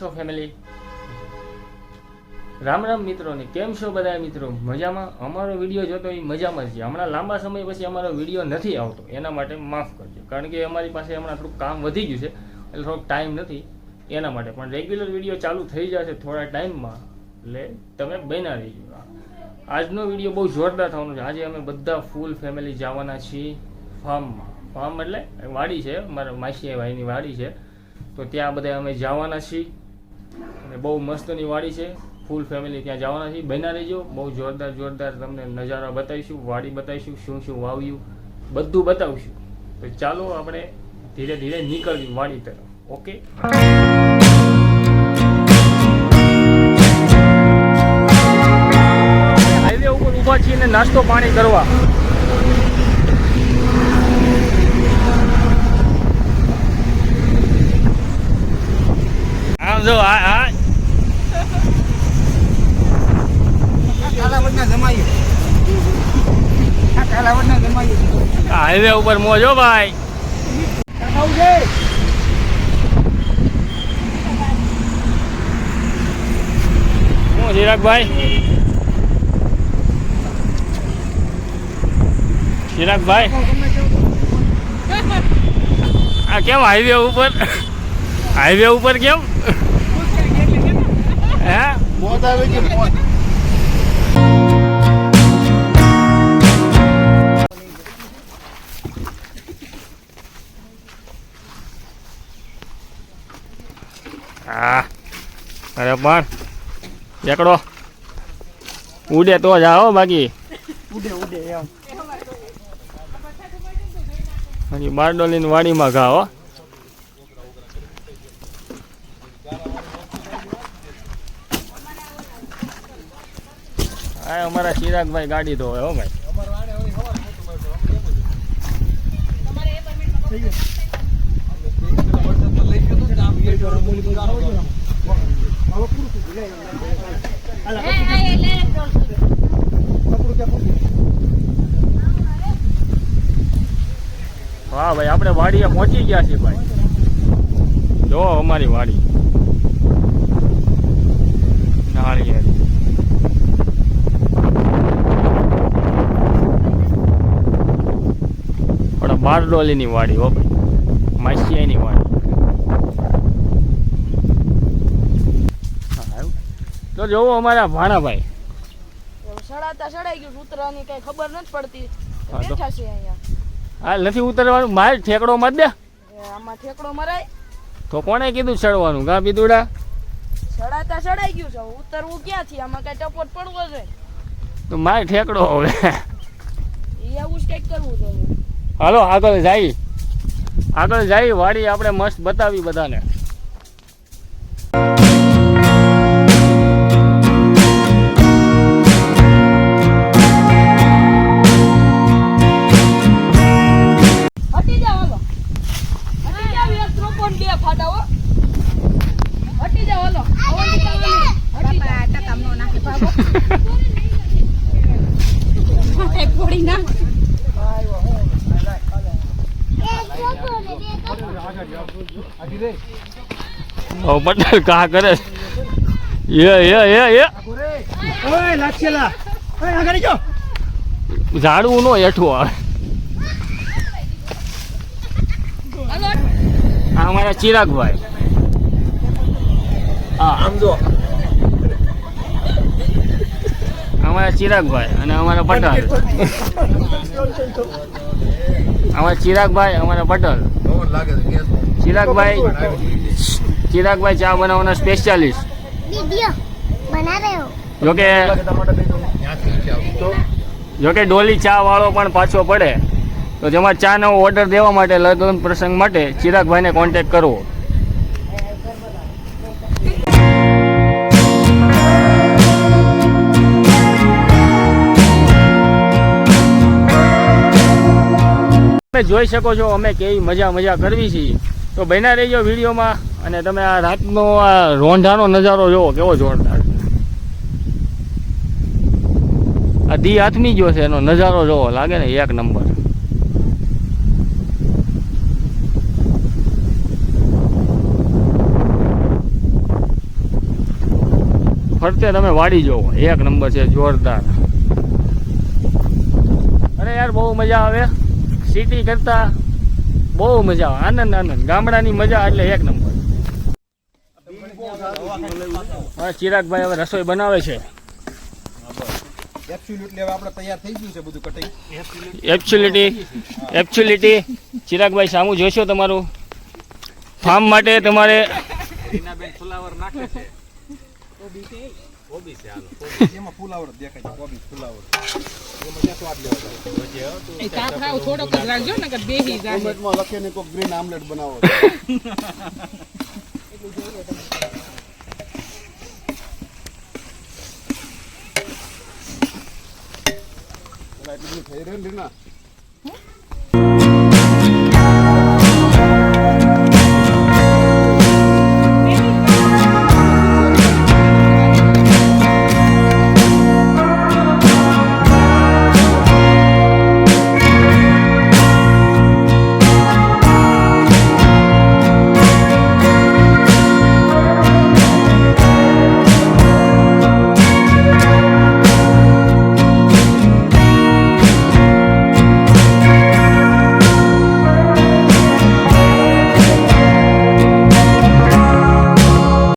છો ફેમિલી રામ રામ મિત્રોને, કેમ છો બધા મિત્રો? મજામાં? અમારો વીડિયો જોતો એ મજામાં છે. હમણાં લાંબા સમય પછી અમારો વીડિયો નથી આવતો. એના માટે માફ કરજો. કારણ કે અમારી પાસે હમણાં થોડુંક કામ વધી ગયું છે. એટલે થોડોક ટાઈમ નથી. એના માટે. પણ રેગ્યુલર વીડિયો ચાલુ થઈ જશે થોડા ટાઈમમાં. એટલે તમે બના રહીજો. આજનો વીડિયો બહુ જોરદાર થવાનો છે. આજે અમે બધા ફૂલ ફેમિલી જવાના છીએ ફાર્મમાં. ફાર્મ એટલે વાડી છે. મારા માસી ભાઈની વાડી છે. તો ત્યાં બધા અમે જવાના છીએ. અને બહુ મસ્તની વાડી છે. ફૂલ ફેમિલી ત્યાં જવાના છે. બન્યા રહીજો. બહુ જોરદાર જોરદાર તમને નજારા બતાવીશું, વાડી બતાવીશું, શું શું વાવ્યું, બધું બતાવીશું. તો ચાલો આપણે ધીરે ધીરે નીકળવી વાડી તરફ. ઓકે હાઈવે ઉપર ઊભા છીએ અને નાસ્તો પાણી કરવા. આમ જો આ આ કાલાવડના આ કાલાવડના હાઈવે ઉપર મોજો ભાઈ. ચિરાગભાઈ ચિરાગભાઈ આ કેમ હાઈવે ઉપર? હાઈવે ઉપર કેમ? હે મોત આવે છે મોત અરે પણ એકડો. ઉડે તો જ આવો બાકી. ઉડે ઉડે એમ. બાકી બારડોલીની વાડીમાં ઘા હો. હા અમારા ચિરાગભાઈ ગાડી ધોવે હો ભાઈ. વાહ ભાઈ, આપણે વાડીએ પહોંચી ગયા છીએ, ભાઈ. જો અમારી વાડી. નાળિયેર. આપણા બારડોલીની વાડી, હો, ભાઈ માસિયાની વાડી હા, તો જોવો અમારા ભાણાભાઈ. સડાતા સડાઈ ગયું ઉતરવાની કઈ ખબર નથી પડતી. બેઠા છે અહીંયા. હા નથી ઉતરવાનું? મારે ઠેકડો મત દે. આમાં ઠેકડો મરાય. તો કોણે કીધું ચડવાનું ગા બીદુડા? સડાતા સડાઈ ગયું છે ઉતરવું ક્યાંથી? આમાં કઈ ટપોટ પડવો છે. તો મારે ઠેકડો હવે. એ આવું જ કંઈક કરવું જોઈએ. હાલો આગળ જાય આગળ જાય વાડી આપણે મસ્ત બતાવી બધાને. ઓ પટેલ કા કરે. યે એ યે એ એ ઓય લાક્ષેલા ઓય આગળ જો ઝાડું નો હેઠું આવે. આ અમારા ચિરાગભાઈ. હા. આમ જો. અમારા ચિરાગભાઈ અને અમારા પટેલ. અમારા ચિરાગભાઈ અમારા પટેલ. ચિરાગભાઈ. ચિરાગભાઈ ચા બનાવવાના સ્પેશિયાલિસ્ટ જોકે જોકે ડોલી ચા વાળો પણ પાછો પડે. તો જેમાં ચા ચાનો ઓર્ડર દેવા માટે લગ્ન પ્રસંગ માટે ચિરાગભાઈને કોન્ટેક્ટ કરવો. તમે જોઈ શકો છો અમે કેવી મજા મજા કરવી છીએ. તો બન્યા રહીજો વિડીયોમાં. અને તમે આ રાતનો આ રોંઢાનો નજારો જોવો, કેવો જોરદાર આ દી હાથમી ગયો છે, એનો નજારો જોવો, લાગે ને એક નંબર. ફરતે તમે વાડી જોવો, એક નંબર છે, જોરદાર. અરે યાર, બહુ મજા આવે. સિટી કરતા બહુ મજા આવે. આનંદ આનંદ. ગામડાની મજા એટલે એક નંબર. હા ચિરાગભાઈ હવે રસોઈ બનાવે છે. એબ્સોલ્યુટલી હવે આપણે તૈયાર થઈ ગયું છે બધું કટિંગ એબ્સ્યુલિટી એબ્સ્યુલિટી ચિરાગભાઈ સામું જોશો તમારું? ફાર્મ માટે તમારે થોડોક રાખજો ને કે બેહી જાય કોમેન્ટમાં લખે ને કોઈ ગ્રીન આમલેટ બનાવો એટલું બધું થઈ રહ્યું ને રીના